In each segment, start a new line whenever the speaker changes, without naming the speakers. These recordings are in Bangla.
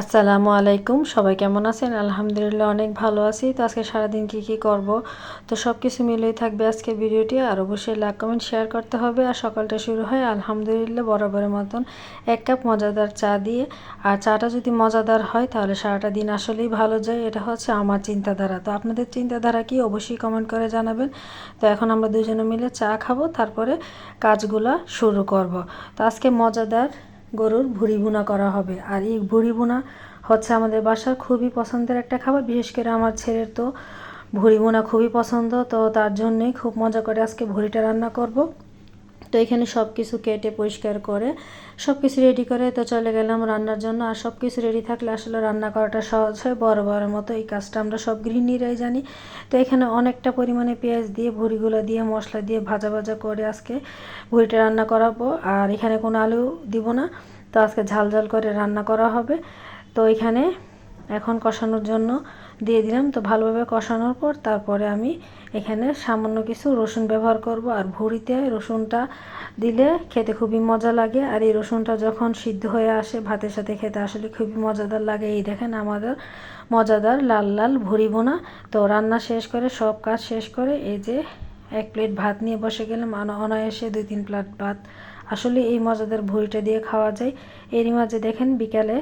আসসালামু আলাইকুম। সবাই কেমন আছেন? আলহামদুলিল্লাহ অনেক ভালো আছি। তো আজকে সারাদিন কি কি করব? তো সব কিছু মিলেই থাকবে আজকে ভিডিওটি। আর অবশ্যই লাইক, কমেন্ট, শেয়ার করতে হবে। আর সকালটা শুরু হয় আলহামদুলিল্লাহ বরাবরের মতন এক কাপ মজাদার চা দিয়ে। আর চাটা যদি মজাদার হয়, তাহলে সারাটা দিন আসলেই ভালো যায়। এটা হচ্ছে আমার চিন্তাধারা। তো আপনাদের চিন্তাধারা কি অবশ্যই কমেন্ট করে জানাবেন। তো এখন আমরা দুজনে মিলে চা খাব। তারপরে কাজগুলা শুরু করব। তো আজকে মজাদার গরুর ভুড়ি ভুনা করা হবে। আর এই ভুড়ি ভুনা হচ্ছে আমাদের বাসার খুবই পছন্দের একটা খাবার, বিশেষ করে আমার ছেলের তো ভুড়ি ভুনা খুবই পছন্দ, তো তার জন্যই খুব মজা করে আজকে ভুড়িটা রান্না করব। তো এখানে সব কিছু কেটে পরিষ্কার করে সব কিছু রেডি করে তো চলে গেলাম রান্নার জন্য। আর সব কিছু রেডি থাকলে আসলে রান্না করাটা সহজ হয়, বড় বড় মতো এই কাজটা আমরা সব গৃহিণীরাই জানি। তো এখানে অনেকটা পরিমাণে পেঁয়াজ দিয়ে, ভুড়িগুলো দিয়ে, মশলা দিয়ে ভাজা ভাজা করে আজকে ভুড়িটা রান্না করাবো। আর এখানে কোনো আলু দিব না, তো আজকে ঝাল ঝাল করে রান্না করা হবে। তো এখানে এখন কষানোর জন্য দিয়ে দিলাম। তো ভালোভাবে কষানোর পর তারপরে আমি এখানে সামান্য কিছু রসুন ব্যবহার করব। আর ভুড়িতে রসুনটা দিলে খেতে খুবই মজা লাগে। আর এই রসুনটা যখন সিদ্ধ হয়ে আসে, ভাতের সাথে খেতে আসলে খুবই মজাদার লাগে। এই দেখেন আমাদের মজাদার লাল লাল ভুড়ি বোনা তো রান্না শেষ করে, সব কাজ শেষ করে এই যে এক প্লেট ভাত নিয়ে বসে গেলাম। অনায়াসে দুই তিন প্লেট ভাত আসলে এই মজাদার ভুড়িটা দিয়ে খাওয়া যায়। এরই মাঝে দেখেন বিকালে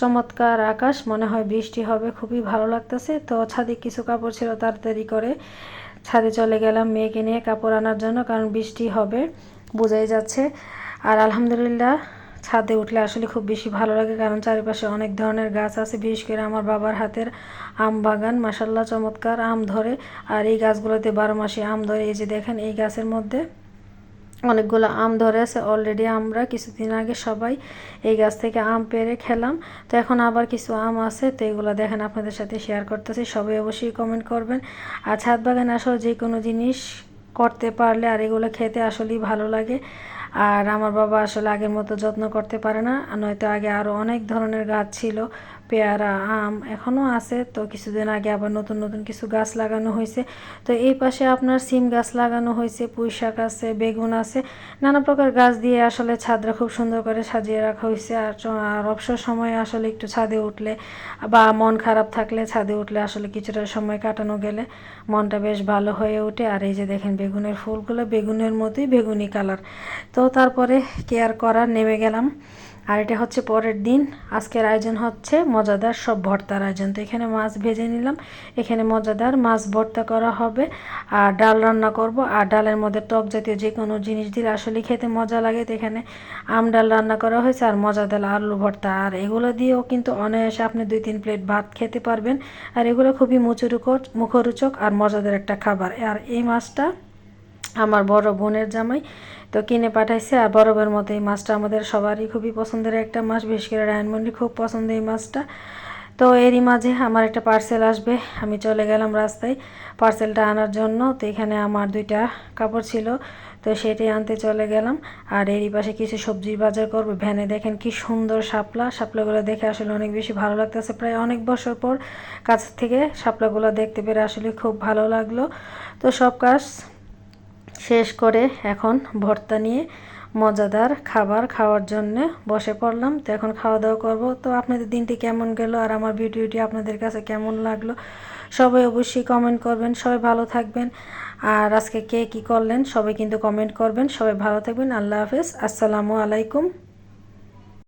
চমৎকার আকাশ, মনে হয় বৃষ্টি হবে, খুবই ভালো লাগতেছে। তো ছাদে কিছু কাপড় ছিল, তাড়াতাড়ি করে ছাদে চলে গেলাম মেয়েকে নিয়ে কাপড় আনার জন্য, কারণ বৃষ্টি হবে, বোঝাই যাচ্ছে। আর আলহামদুলিল্লাহ ছাদে উঠলে আসলে খুব বেশি ভালো লাগে, কারণ চারিপাশে অনেক ধরনের গাছ আছে, বিশেষ করে আমার বাবার হাতের আম বাগান মাসাল্লাহ চমৎকার আম ধরে। আর এই গাছগুলোতে বারো মাসে আম ধরে, এই যে দেখেন এই গাছের মধ্যে। অনেকগুলো আম ধরে আছে অলরেডি আমরা কিছুদিন আগে সবাই এই গাছ থেকে আম পেরে খেলাম। তো এখন আবার কিছু আম আছে, তো এগুলো দেখেন আপনাদের সাথে শেয়ার করতেছি, সবাই অবশ্যই কমেন্ট করবেন। আর ছাদ বাগান আসলে যে কোনো জিনিস করতে পারলে আর এগুলো খেতে আসলেই ভালো লাগে। আর আমার বাবা আসলে আগের মতো যত্ন করতে পারে না, নয়তো আগে আরও অনেক ধরনের গাছ ছিল পেয়ারা, আম এখনও আছে। তো কিছুদিন আগে আবার নতুন নতুন কিছু গাছ লাগানো হয়েছে। তো এই পাশে আপনার সিম গাছ লাগানো হয়েছে, পুঁই শাক আছে, বেগুন আছে। নানা প্রকার গাছ দিয়ে আসলে ছাদরা খুব সুন্দর করে সাজিয়ে রাখা হয়েছে। আর আর অবসর সময়ে আসলে একটু ছাদে উঠলে বা মন খারাপ থাকলে ছাদে উঠলে আসলে কিছুটা সময় কাটানো গেলে মনটা বেশ ভালো হয়ে ওঠে। আর এই যে দেখেন বেগুনের ফুলগুলো, বেগুনের মতোই বেগুনি কালার। তো তারপরে কেয়ার করার নেমে গেলাম। আর এটা হচ্ছে পরের দিন। আজকের আয়োজন হচ্ছে মজাদার সব ভর্তার আয়োজন। তো এখানে মাছ ভেজে নিলাম। এখানে মজাদার মাছ ভর্তা করা হবে। আর ডাল রান্না করব। আর ডালের মধ্যে টক জাতীয় যে কোনো জিনিস দিলে আসলে খেতে মজা লাগে। তো এখানে আম ডাল রান্না করা হয়েছে আর মজাদার আলু ভর্তা। আর এগুলো দিয়েও কিন্তু অনায়াসে আপনি দুই তিন প্লেট ভাত খেতে পারবেন। আর এগুলো খুবই মুচুরুকর, মুখরোচক আর মজাদার একটা খাবার। আর এই মাছটা আমার বড় বোনের জামাই তো কিনে পাঠাইছে আর বরফের মতো এই মাছটা আমাদের সবারই খুবই পছন্দের একটা মাছ। বিশেষ করে রায়নমন্ডি খুব পছন্দ এই মাছটা। তো এরই মাঝে আমার একটা পার্সেল আসবে। আমি চলে গেলাম রাস্তায় পার্সেলটা আনার জন্য। তো এখানে আমার দুইটা কাপড় ছিল। তো সেটাই আনতে চলে গেলাম। আর এরই পাশে কিছু সবজি বাজার করব। ভ্যানে দেখেন কি সুন্দর শাপলা। শাপলাগুলো দেখে আসলে অনেক বেশি ভালো লাগতেছে। প্রায় অনেক বছর পর কাছ থেকে শাপলাগুলো দেখতে পেরে আসলে খুব ভালো লাগল। তো সব কাজ শেষ করে এখন ভর্তা নিয়ে মজাদার খাবার খাওয়ার জন্য বসে পড়লাম। তো এখন খাওয়া দাওয়া করব। তো আপনাদের দিনটি কেমন গেল আর আমার ভিডিওটি আপনাদের কাছে কেমন লাগল? সবাই অবশ্যই কমেন্ট করবেন। সবাই ভালো থাকবেন। আর আজকে কে কী করলেন, সবাই কিন্তু কমেন্ট করবেন। সবাই ভালো থাকবেন। আল্লাহ হাফেজ। আসসালামু আলাইকুম।